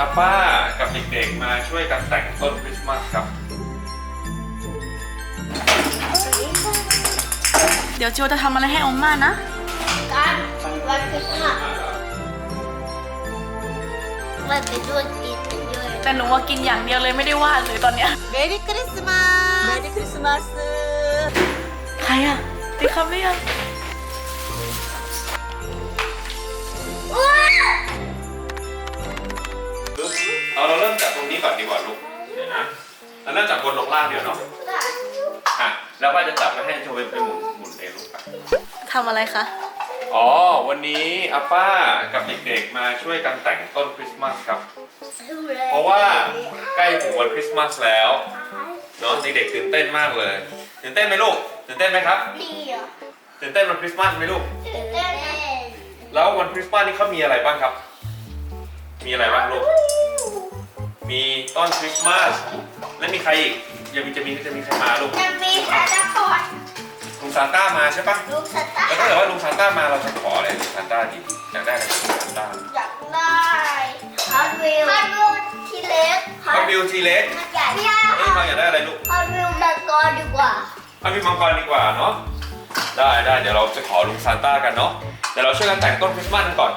อาป้ากับเด็กๆมาช่วยกันแต่งต้นคริสต์มาสครับ เดี๋ยวโจจะทำอะไรให้อมม่านะ การวันคริสต์มาสวันไปด้วยกินด้วยแต่หนูว่ากินอย่างเดียวเลยไม่ได้วาดเลยตอนเนี้ย Merry Christmas Merry Christmas ใครอะติดคำหรือยัง กตรงนี้ก่อนดีกว่าลูกเดี๋ยวนะเราเริ่มจากบนลงล่างเดี๋ยวเนาะอะแล้วว่าจะจับไปให้โชว์ไปหมุนหมุนเองลูกไปทำอะไรคะ อ๋อ วันนี้อาป้ากับเด็กๆมาช่วยกันแต่งต้นคริสต์มาสครับ เพราะว่าใกล้ถึงวันคริสต์มาสแล้วเนาะเด็กๆตื่นเต้นมากเลยตื่นเต้นไหมลูกตื่นเต้นไหมครับดีอะตื่นเต้นวันคริสต์มาสไหมลูกตื่นเต้นนะแล้ววันคริสต์มาสนี่เขามีอะไรบ้างครับ มีอะไรบ้างลูก มีต้นคริสต์มาสและมีใครอีกยังมีจะมีจะมีใครมาลูกจะมีซานตาคลอสลุงซานต้ามาใช่ปะลูกซานตาแล้วถ้าเกิดว่าลุงซานต้ามาเราจะขออะไรลุงซานต้าดีอยากได้อะไรจากลุงซานต้าอยากได้ฮอตวิลฮอตวิลทีเล็กคอนบิวทีเล็กมันใหญ่ไม่ได้เอ้ยเราอยากได้อะไรลูกฮอตวิลมังกรดีกว่าเอาพี่มังกรดีกว่าเนาะได้ได้เดี๋ยวเราจะขอลุงซานต้ากันเนาะเดี๋ยวเราช่วยกันแต่งต้นคริสต์มาสกันก่อน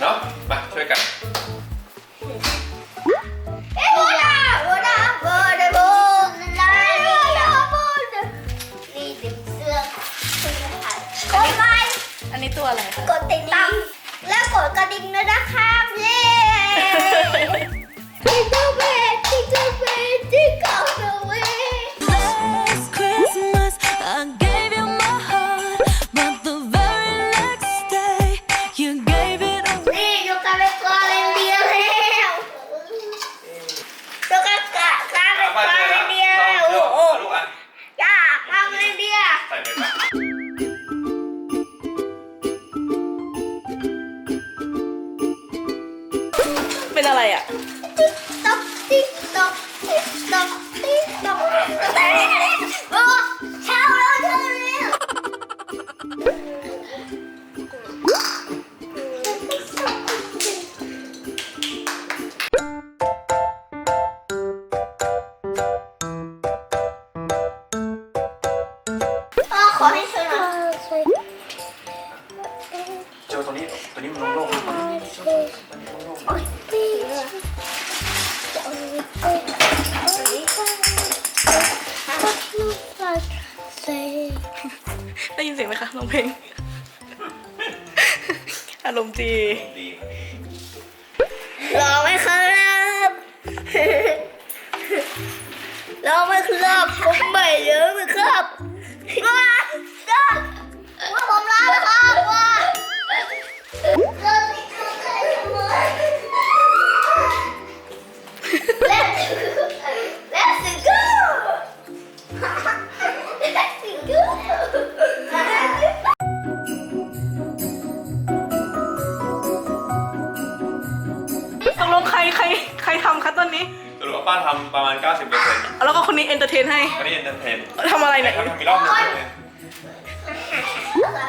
เนาะมาช่วยกัน เป็นอะไรอะ ต๊อกติ๊กต๊อกติ๊กต๊อกติ๊กต๊อกโอ้เช้าแล้วเช้าแล้วพ่อขอให้ช่ สี่รอไหมครับรอไหมครับผมใหม่เยอะไหมครับ ปว่าป้าทำประมาณ 90เปอร์เซ็นต์แล้วก็คนนี้เอนเตอร์เทนให้อันนี้เอนเตอร์เทนทำอะไรเนี่ย ทำมีรอบหนึง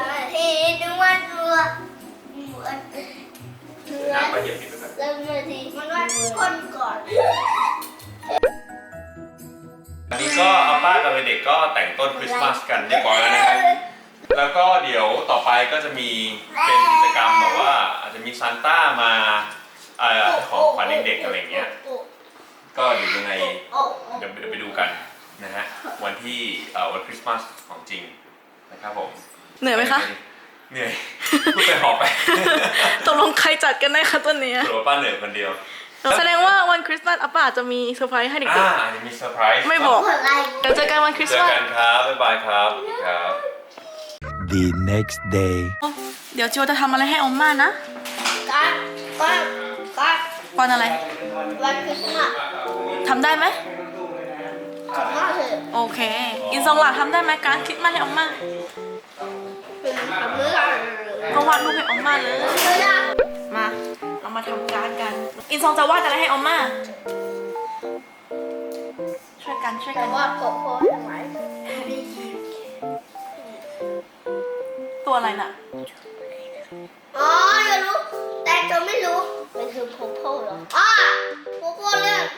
เลยทีนึกว่าตัวเหมือนเหมือน้ำนไปเหยียบนิดนึงเริ่มนาทีมันว่าคนก่อนอันนี้ก็อาป้ากับเด็กๆก็แต่งต้นคริสต์มาสกันเรียบร้อยแล้วนะครับ แล้วก็เดี๋ยวต่อไปก็จะมีเป็นกิจกรรมแบบว่าอาจจะมีซานต้ามาเอ่อของขวัญเด็กๆอะไรอย่างเงี้ย ก็เดี๋ยวยังไงเดี๋ยวเดี๋ยวไปดูกันนะฮะวันที่เอ่อวันคริสต์มาสของจริงนะครับผมเหนื่อยไหมคะ เหนื่อยพูดไปหอบไปตกลงใครจัดกันได้คะต้นเนี้ยหรือว่าป้าเหนื่อยคนเดียวแสดงว่าวันคริสต์มาสอาป้าอาจจะมีเซอร์ไพรส์ให้เด็กอ่าอาจจะมีเซอร์ไพรส์ๆไม่บอกอะไรเดี๋ยวเจอกันวันคริสเจต์อมาสกันครับบ๊ายบายครับครับ The next day. เดี๋ยวโจจะทำอะไรให้ออมมานะการก็ก็วันอะไรวันคริสต์มาส ทำได้ไหมขอบคุณเถอะโอเค อินซองหลาทำได้ไหมการคริสต์มาสให้ออมมาเป็นกับมือก็วาดรูปให้ออมมาเลยมือนะมา เรามาทำการดกัน อินซองจะวาดอะไรให้ออมมา ช่วยกันช่วยแต่กันว่าผมโพสทำไมไม่ยิ้มตัวอะไรน่ะ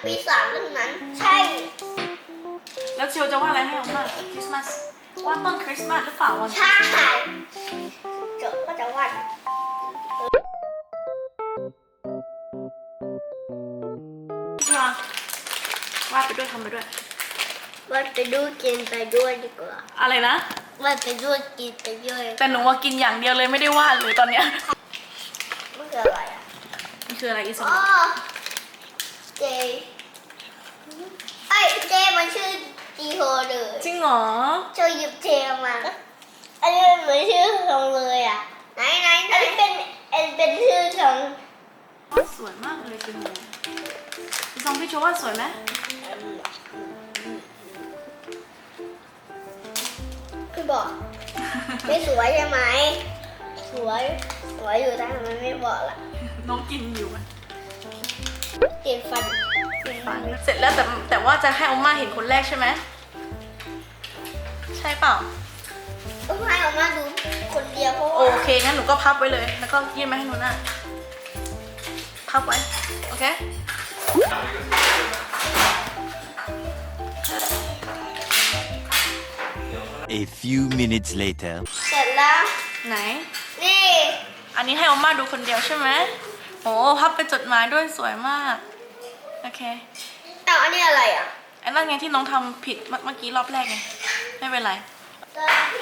ปีศาจเรื่องนั้น ใช่ แล้วชิวจะวาดอะไรให้ออกมาคริสต์มาสวาดต้นคริสต์มาสหรือเปล่าวันใช่เจอก็จะวาดชิววาดไปด้วยทำไปด้วยวาดไปด้วยกินไปด้วยดีกว่า อะไรนะวาดไปด้วยกินไปด้วยแต่หนูว่ากินอย่างเดียวเลยไม่ได้วาดเลยตอนเนี้ยมันคืออะไรอะมันคืออะไรอีสอ๋อเจไอ้ยเจ มันชื่อจีโฮเลยจริงเหรอช่วยหยิบเจมาอันนี้มันเหมือนชื่อของเลยอะ ไหนไหนไหนอันนี้เป็นอันนี้เป็นชื่อของวาดสวยมากเลยเป็นโมอีซองพี่โชว์วาดสวยไหมพี่บอก ไม่สวยใช่ไหม สวย สวยอยู่แต่ทำไมไม่บอกล่ะ น้องกินอยู่อะเปลี่ยนฟันเปลี่ยน ฟันเสร็จแล้วแต่แต่ว่าจะให้ออกมาเห็นคนแรกใช่ไหมใช่เปล่าต้องให้ออกมาดูคนเดียวเพราะโอว่าเคงั้นหนูก็พับไว้เลย แล้วก็ยื่นมาให้หนูนะพับไว้โอเค A few minutes later. เสร็จแล้วไหน นี่ อันนี้ให้ออกมาดูคนเดียวใช่ไหมโอ้พับเป็นจดหมายด้วยสวยมาก โอเค เอาอันนี้อะไรอ่ะ ไอ้นั่นไงที่น้องทำผิดเมื่อเมื่อกี้รอบแรกไง ไม่เป็นไร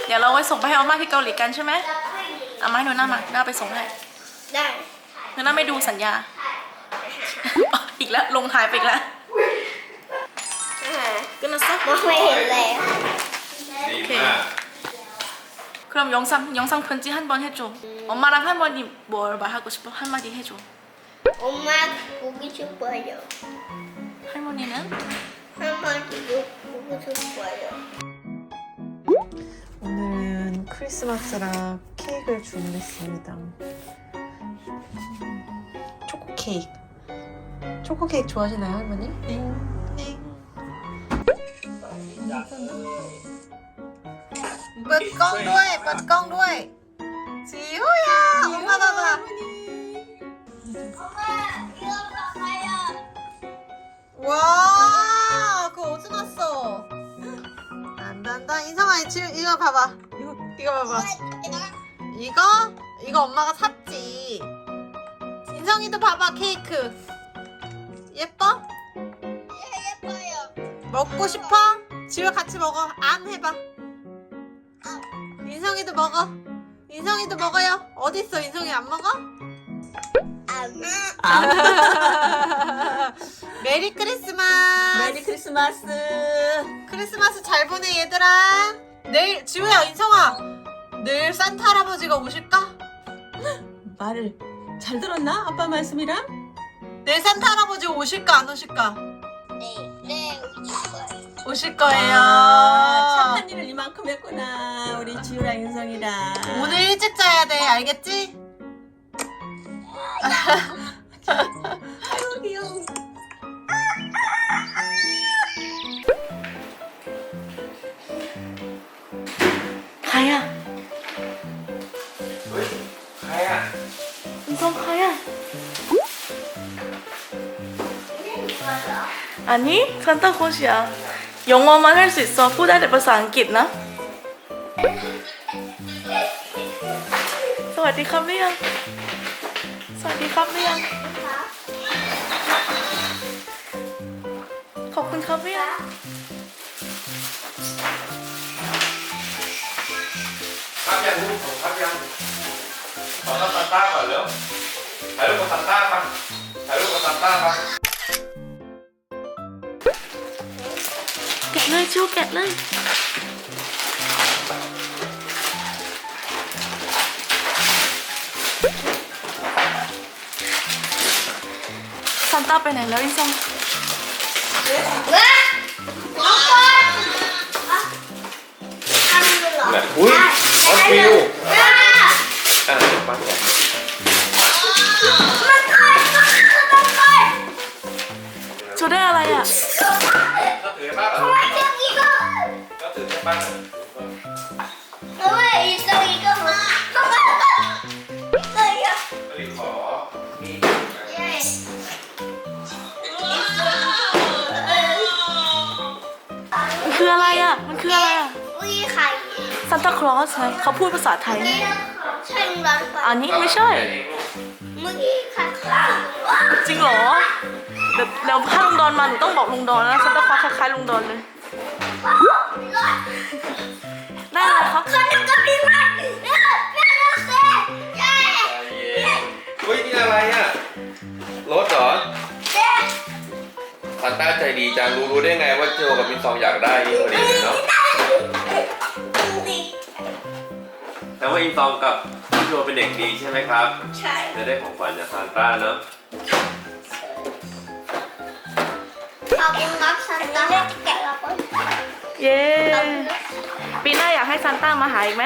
เดี๋ยวเราไว้ส่งไปให้ออกมาที่เกาหลีกันใช่ไหมเอามาให้หนูหน้ามาหน้าไปส่งให้ ได้ หนูหน้าไม่ดูสัญญา อีกแล้ว ลงท้ายไปอีกแล้ว อ่า ก็นะซัก มองไม่เห็นเลย ดีมาก 그럼 영상 영상 편지 한 번 해줘. 엄마랑 할머니 뭘 말하고 싶어? 한마디 해줘. 엄마 보고 싶어요. 할머니는 할머니도 보고 싶어요. 오늘은 크리스마스라 케이크를 주문했습니다. 초코 케이크. 초코 케이크 좋아하시나요, 할머니? 네. 네. ปิดกล้องด้วยเปิดกล้องด้วยจิ๋วย่าออกมาบ้าบ้า 엄마 이거 봐봐요. 와, 그거 어디서 났어? 안다. 인성아, 지금 이거 봐봐. 이거, 이거 봐봐. 이거? 이거 엄마가 샀지. 인성이도 봐봐, 케이크. 예뻐? 예뻐요. 먹고 싶어? 지우 같이 먹어. 암 해봐. 인성이도 먹어. 인성이도 먹어요. 어딨어? 인성이 안 먹어? 메리 크리스마스. 메리 크리스마스. 크리스마스 잘 보내 얘들아. 내일 지우야 인성아. 내일 산타 할아버지가 오실까? 말을 잘 들었나? 아빠 말씀이랑? 내일 산타 할아버지 오실까 안 오실까? 네, 네. 오실 거예요. 아, 착한 일을 이만큼 했구나. 우리 지우랑 인성이랑. 오늘 일찍 자야 돼 알겠지? 아유, 귀여워. 가야. เฮ้ย ใครอ่ะ 인성 가야. 아니 산타 컷이야. 영어만 할 수 있어. 후다리 벌써 안 깃나? 사와디 카 มีครับไม่ยังขอบคุณครับเรื่องครับยังลูกผมครับยังขอรับซานต้าก่อนเร็วถ่ายรูปกับซานต้าปะถ่ายรูปกับซานต้าปะแกะเลยชูแกะเลย ซันต้าไปไหนแล้วอินซังน่ะอุ้ยออสฟิลอะเดี๋ยวปั้นก่อนโชว์ได้อะไรอะ ก็ถือป้าแบบก็ถือป้าแบบ เฮ้ยอีกตัวอีกก็มา ซันตาคลอสไงเขาพูดภาษาไทยนี่นะคะใช่ลุงร้อนปะอันนี้ไม่ใช่ เมื่อกี้ค่ะข้างว้าจริงเหรอเดี๋ยวเดี๋ยวถ้าลุงดอนมาหนูต้องบอกลุงดอนนะซันตาคลอสคล้ายๆลุงดอนเลย ได้เลยครับคนหนึ่งก็มีมากเนี่ยเนี่ยเราเซ่ใช่เฮ้ยนี่อะไรอะรถเหรอเซ่ซันต้าใจดีจังรู้รู้ได้ไงว่าโจกับมินซองอยากได้นี่พอดีเลยเนาะ แต่ว่าอินซองกับพี่โจเป็นเด็กดีใช่ไหมครับใช่จะได้ของขวัญจากซานต้าเนาะขอบคุณครับซันต้าแกะเราก็เย้ปีหน้าอยากให้ซานต้ามาหาอีกไหม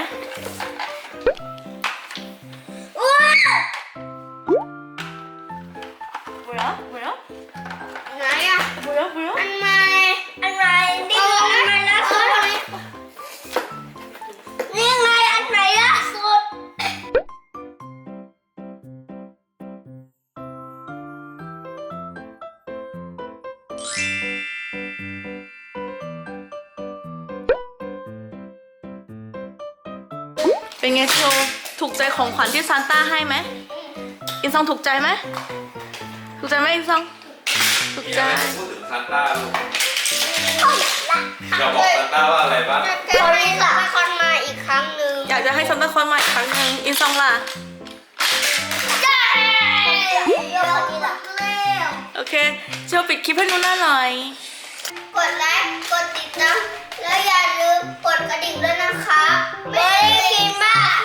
เป็นไงโชว์ถูกใจของขวัญที่ซานต้าให้ไหมอินซองถูกใจไหมถูกใจไหมอินซอง ถูกใจพูดถึงซานต้าลูกอยากบอกซานต้าว่าอะไรบ้างตอนนี้ละครมาอีกครั้งหนึ่งอยากจะให้ซานต้าคลอสมาอีกครั้งหนึ่งอินซองล่ะเย้เดี๋ยวคนนี้ละเร็วโอเคโชว์ปิดคลิปให้หนูหน้าหน่อย กดไลค์ กดติดตาม แล้วอย่าลืมกดกระดิ่งด้วยนะคะ ไม่ได้กินมาก